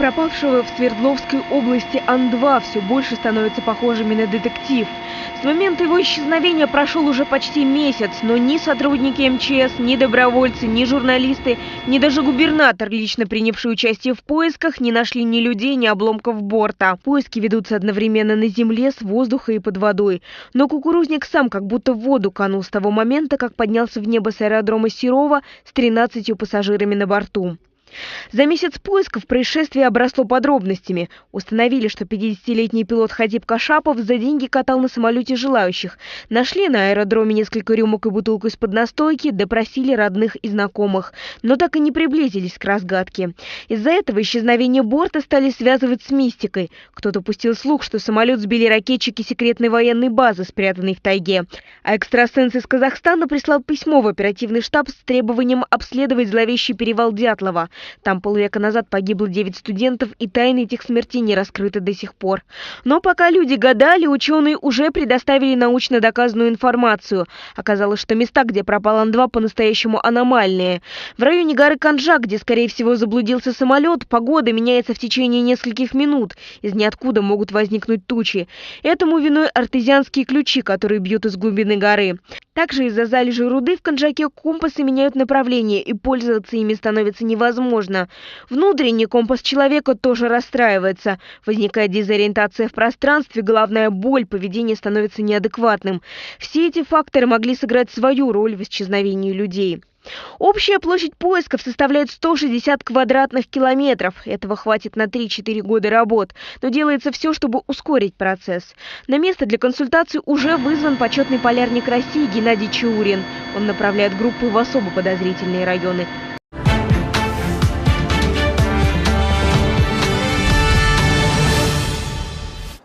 пропавшего в Свердловской области Ан-2 все больше становятся похожими на детектив. С момента его исчезновения прошел уже почти месяц, но ни сотрудники МЧС, ни добровольцы, ни журналисты, ни даже губернатор, лично принявший участие в поисках, не нашли ни людей, ни обломков борта. Поиски ведутся одновременно на земле, с воздуха и под водой. Но кукурузник сам как будто в воду канул с того момента, как поднялся в небо с аэродрома Серова с 13 пассажирами на борту. За месяц поисков происшествие обросло подробностями. Установили, что 50-летний пилот Хадиб Кашапов за деньги катал на самолете желающих. Нашли на аэродроме несколько рюмок и бутылку из-под настойки, допросили родных и знакомых. Но так и не приблизились к разгадке. Из-за этого исчезновение борта стали связывать с мистикой. Кто-то пустил слух, что самолет сбили ракетчики секретной военной базы, спрятанной в тайге. А экстрасенс из Казахстана прислал письмо в оперативный штаб с требованием обследовать зловещий перевал Дятлова. Там полвека назад погибло 9 студентов, и тайны этих смертей не раскрыты до сих пор. Но пока люди гадали, ученые уже предоставили научно доказанную информацию. Оказалось, что места, где пропал Ан-2, по-настоящему аномальные. В районе горы Канжа, где, скорее всего, заблудился самолет, погода меняется в течение нескольких минут. Из ниоткуда могут возникнуть тучи. Этому виной артезианские ключи, которые бьют из глубины горы. Также из-за залежи руды в Конжаке компасы меняют направление, и пользоваться ими становится невозможно. Внутренний компас человека тоже расстраивается. Возникает дезориентация в пространстве, головная боль, поведение становится неадекватным. Все эти факторы могли сыграть свою роль в исчезновении людей. Общая площадь поисков составляет 160 квадратных километров. Этого хватит на 3-4 года работ. Но делается все, чтобы ускорить процесс. На место для консультации уже вызван почетный полярник России Геннадий Чаурин. Он направляет группы в особо подозрительные районы.